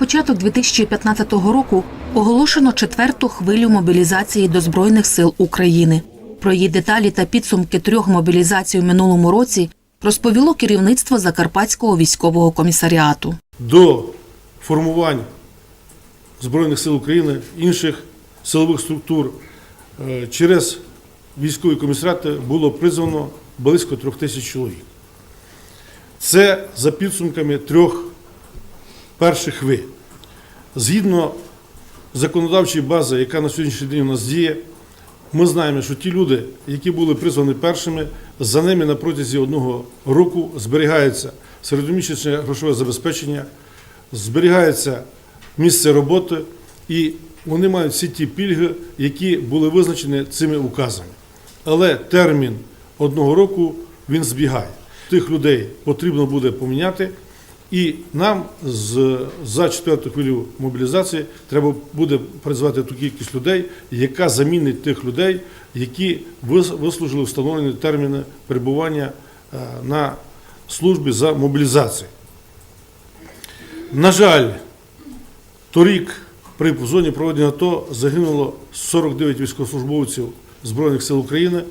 початок 2015 року оголошено четверту хвилю мобілізації до Збройних сил України. Про її деталі та підсумки трьох мобілізацій у минулому році розповіло керівництво Закарпатського військового комісаріату. до формувань Збройних сил України, інших силових структур е, через військові комісаріати було призвано близько трьох тисяч чоловік. Це за підсумками трьох перших хвиль. Згідно законодавчої бази, яка на сьогоднішній день у нас діє, ми знаємо, що ті люди, які були призвані першими, за ними на протязі одного року зберігається середньомісячне грошове забезпечення, зберігається місце роботи, і вони мають всі ті пільги, які були визначені цими указами. Але термін одного року він збігає. Тих людей потрібно буде поміняти. І нам з, за четверту хвилю мобілізації треба буде призвати ту кількість людей, яка замінить тих людей, які вис- вислужили встановлені терміни перебування е, на службі за мобілізацією. На жаль, торік при зоні проведення АТО загинуло 49 військовослужбовців Збройних сил України.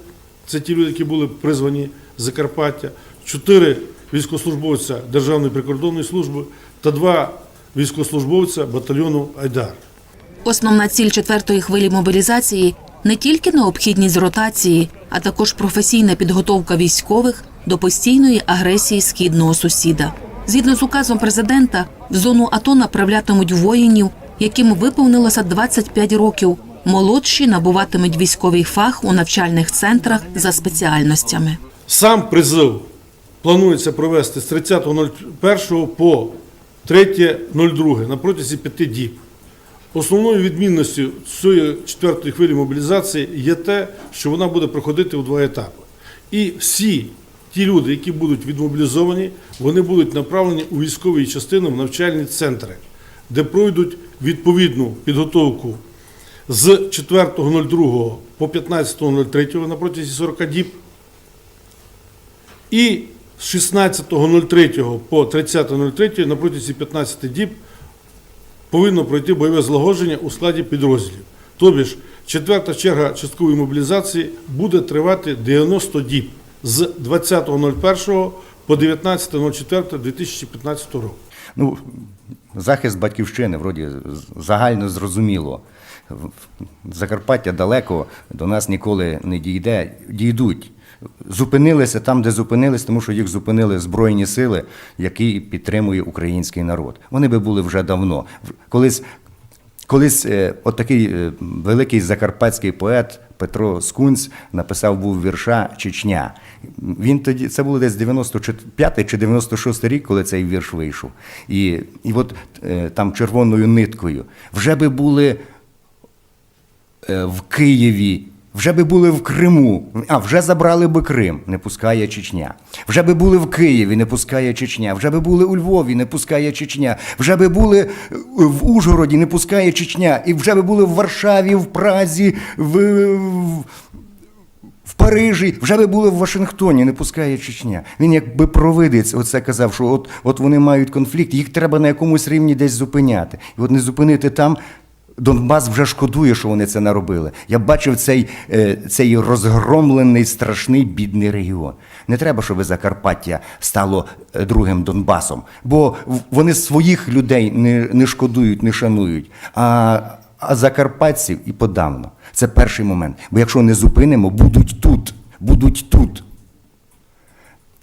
Це ті люди, які були призвані з Закарпаття, 4 військовослужбовця Державної прикордонної служби та 2 військовослужбовця батальйону Айдар. Основна ціль четвертої хвилі мобілізації не тільки необхідність ротації, а також професійна підготовка військових до постійної агресії східного сусіда. Згідно з указом президента, в зону АТО направлятимуть воїнів, яким виповнилося 25 років. Молодші набуватимуть військовий фах у навчальних центрах за спеціальностями. Сам призив планується провести з 30.01 по 3.02 на протязі п'яти діб. Основною відмінністю цієї четвертої хвилі мобілізації є те, що вона буде проходити у два етапи. І всі ті люди, які будуть відмобілізовані, вони будуть направлені у військові частини в навчальні центри, де пройдуть відповідну підготовку з 4.02 по 15.03 на протязі 40 діб. І з 16.03 по 30.03 на протязі 15 діб повинно пройти бойове злагодження у складі підрозділів. Тобі ж четверта черга часткової мобілізації буде тривати 90 діб з 20.01 по 19.04.2015 року. Ну, захист батьківщини, вроді загально зрозуміло. Закарпаття далеко до нас ніколи не дійде, дійдуть. Зупинилися там, де зупинились, тому що їх зупинили Збройні сили, які підтримує український народ. Вони би були вже давно. Колись, колись е, от такий е, великий закарпатський поет Петро Скунц написав був вірша Чечня. Він тоді це було десь 95 чи 96 рік, коли цей вірш вийшов. І, і от е, там червоною ниткою вже би були в Києві. Вже би були в Криму, а вже забрали би Крим, не пускає Чечня. Вже би були в Києві, не пускає Чечня. Вже би були у Львові, не пускає Чечня. Вже би були е, в Ужгороді, не пускає Чечня. І вже би були в Варшаві, в Празі, в, в, в Парижі, вже би були в Вашингтоні, не пускає Чечня. Він якби провидець, оце казав, що от, от вони мають конфлікт, їх треба на якомусь рівні десь зупиняти. І от не зупинити там. Донбас вже шкодує, що вони це наробили. Я бачив цей, е, цей розгромлений, страшний бідний регіон. Не треба, щоб Закарпаття стало е, другим Донбасом, бо вони своїх людей не, не шкодують, не шанують. А, а закарпатців і подавно. Це перший момент. Бо якщо не зупинимо, будуть тут. Будуть тут.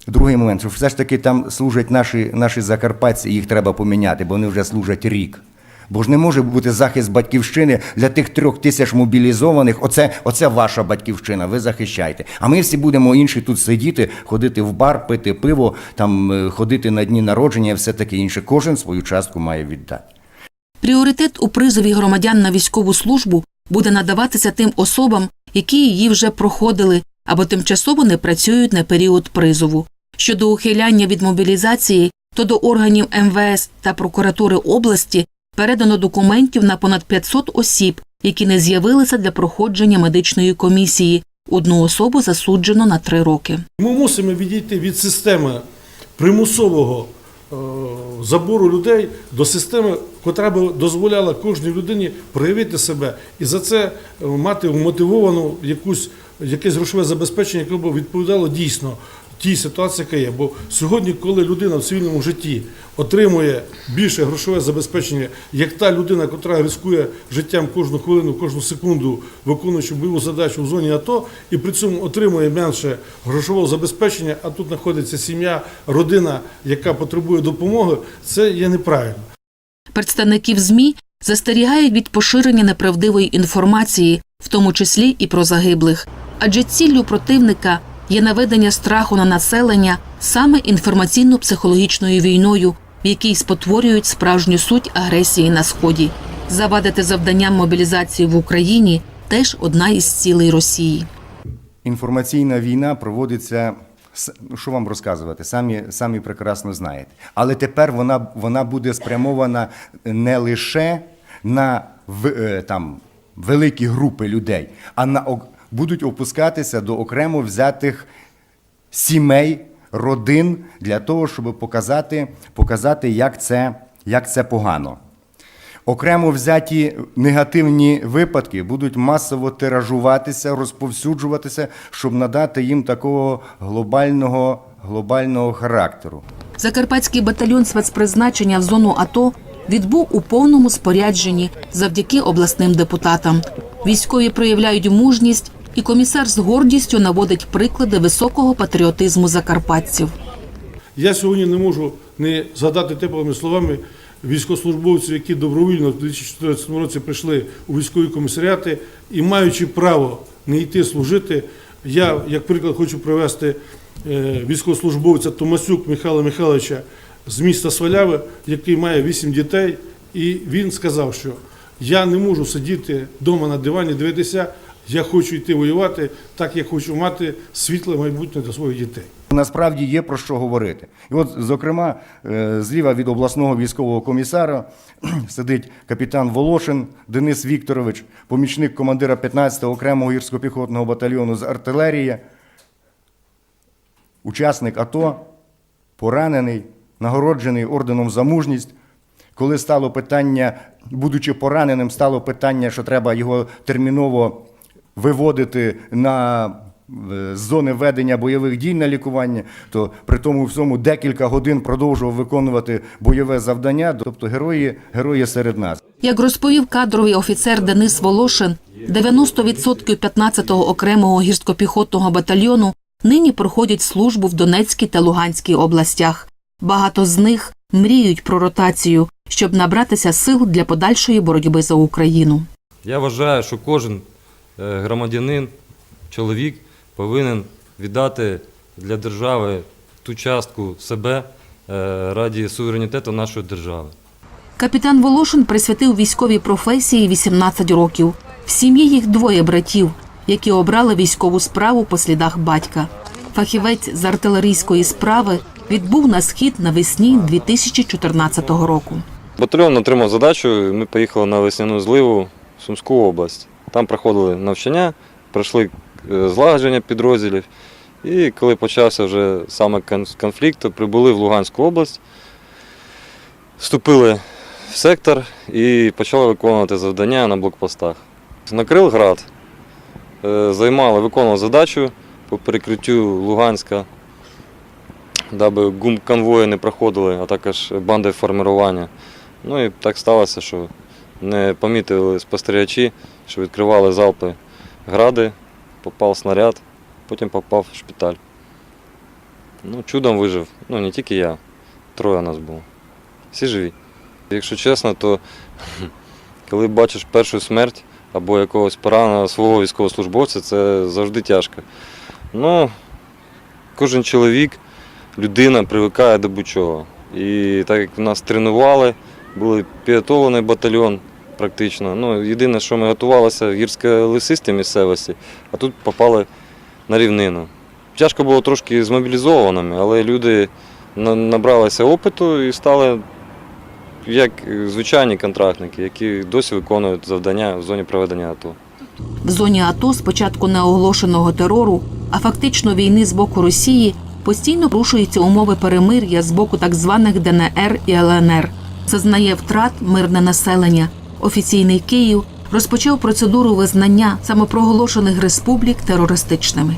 Другий момент, що все ж таки там служать наші, наші закарпатці, їх треба поміняти, бо вони вже служать рік. Бо ж не може бути захист батьківщини для тих трьох тисяч мобілізованих. Оце, оце ваша батьківщина, ви захищаєте. А ми всі будемо інші тут сидіти, ходити в бар, пити пиво, там е, ходити на дні народження, все таке інше. Кожен свою частку має віддати. Пріоритет у призові громадян на військову службу буде надаватися тим особам, які її вже проходили або тимчасово не працюють на період призову. Щодо ухиляння від мобілізації, то до органів МВС та прокуратури області передано документів на понад 500 осіб, які не з'явилися для проходження медичної комісії. Одну особу засуджено на три роки. Ми мусимо відійти від системи примусового е, забору людей до системи, котра б дозволяла кожній людині проявити себе і за це е, мати вмотивовану якусь якесь грошове забезпечення, яке б відповідало дійсно тій ситуації, яка є. Бо сьогодні, коли людина в цивільному житті отримує більше грошове забезпечення, як та людина, яка ризикує життям кожну хвилину, кожну секунду, виконуючи бойову задачу в зоні АТО, і при цьому отримує менше грошового забезпечення, а тут знаходиться сім'я, родина, яка потребує допомоги, це є неправильно. Представників ЗМІ застерігають від поширення неправдивої інформації, в тому числі і про загиблих. Адже ціллю противника є наведення страху на населення саме інформаційно-психологічною війною, в якій спотворюють справжню суть агресії на сході. Завадити завданням мобілізації в Україні теж одна із цілей Росії. Інформаційна війна проводиться. Що вам розказувати? Самі, самі прекрасно знаєте. Але тепер вона, вона буде спрямована не лише на в- е, там, великі групи людей, а на, будуть опускатися до окремо взятих сімей, родин для того, щоб показати, показати як, це, як це погано. Окремо взяті негативні випадки будуть масово тиражуватися, розповсюджуватися, щоб надати їм такого глобального, глобального характеру. Закарпатський батальйон спецпризначення в зону АТО відбув у повному спорядженні завдяки обласним депутатам. Військові проявляють мужність, і комісар з гордістю наводить приклади високого патріотизму закарпатців. Я сьогодні не можу не згадати теплими словами військовослужбовців, які добровільно в 2014 році прийшли у військові комісаріати і маючи право не йти служити, я, як приклад, хочу привести е, військовослужбовця Томасюк Михайла Михайловича з міста Сваляви, який має вісім дітей, і він сказав, що я не можу сидіти вдома на дивані, дивитися, я хочу йти воювати, так як хочу мати світле майбутнє для своїх дітей. Насправді є про що говорити. І от, зокрема, е, зліва від обласного військового комісара сидить капітан Волошин Денис Вікторович, помічник командира 15-го окремого гірсько-піхотного батальйону з артилерії, учасник АТО, поранений, нагороджений орденом за мужність. Коли стало питання, будучи пораненим, стало питання, що треба його терміново виводити на е, з зони ведення бойових дій на лікування, то при тому всьому декілька годин продовжував виконувати бойове завдання. Тобто герої, герої серед нас. Як розповів кадровий офіцер Денис Волошин, 90% 15-го окремого гірсько-піхотного батальйону нині проходять службу в Донецькій та Луганській областях. Багато з них мріють про ротацію, щоб набратися сил для подальшої боротьби за Україну. Я вважаю, що кожен громадянин, чоловік повинен віддати для держави ту частку себе е, раді суверенітету нашої держави. Капітан Волошин присвятив військовій професії 18 років. В сім'ї їх двоє братів, які обрали військову справу по слідах батька. Фахівець з артилерійської справи відбув на схід навесні 2014 року. Батальйон отримав задачу, ми поїхали на весняну зливу в Сумську область. Там проходили навчання, пройшли е, злагодження підрозділів. І коли почався вже саме конфлікт, прибули в Луганську область, вступили в сектор і почали виконувати завдання на блокпостах. Накрил град, е, займали, виконували задачу по перекриттю Луганська, даби гум конвої не проходили, а також банди формування. Ну і так сталося, що не помітили спостерігачі, що відкривали залпи гради, попав снаряд, потім попав в шпиталь. Ну, чудом вижив. Ну, не тільки я, троє нас було. Всі живі. Якщо чесно, то коли бачиш першу смерть або якогось пораненого свого військовослужбовця, це завжди тяжко. Ну, кожен чоловік, людина привикає до будь-чого. І так як нас тренували, були підготовлений батальйон практично. Ну, єдине, що ми готувалися в гірсько-лисистій місцевості, а тут попали на рівнину. Тяжко було трошки з мобілізованими, але люди набралися опиту і стали як звичайні контрактники, які досі виконують завдання в зоні проведення АТО. В зоні АТО з початку неоголошеного терору, а фактично війни з боку Росії, постійно порушуються умови перемир'я з боку так званих ДНР і ЛНР. Зазнає втрат мирне населення. Офіційний Київ розпочав процедуру визнання самопроголошених республік терористичними.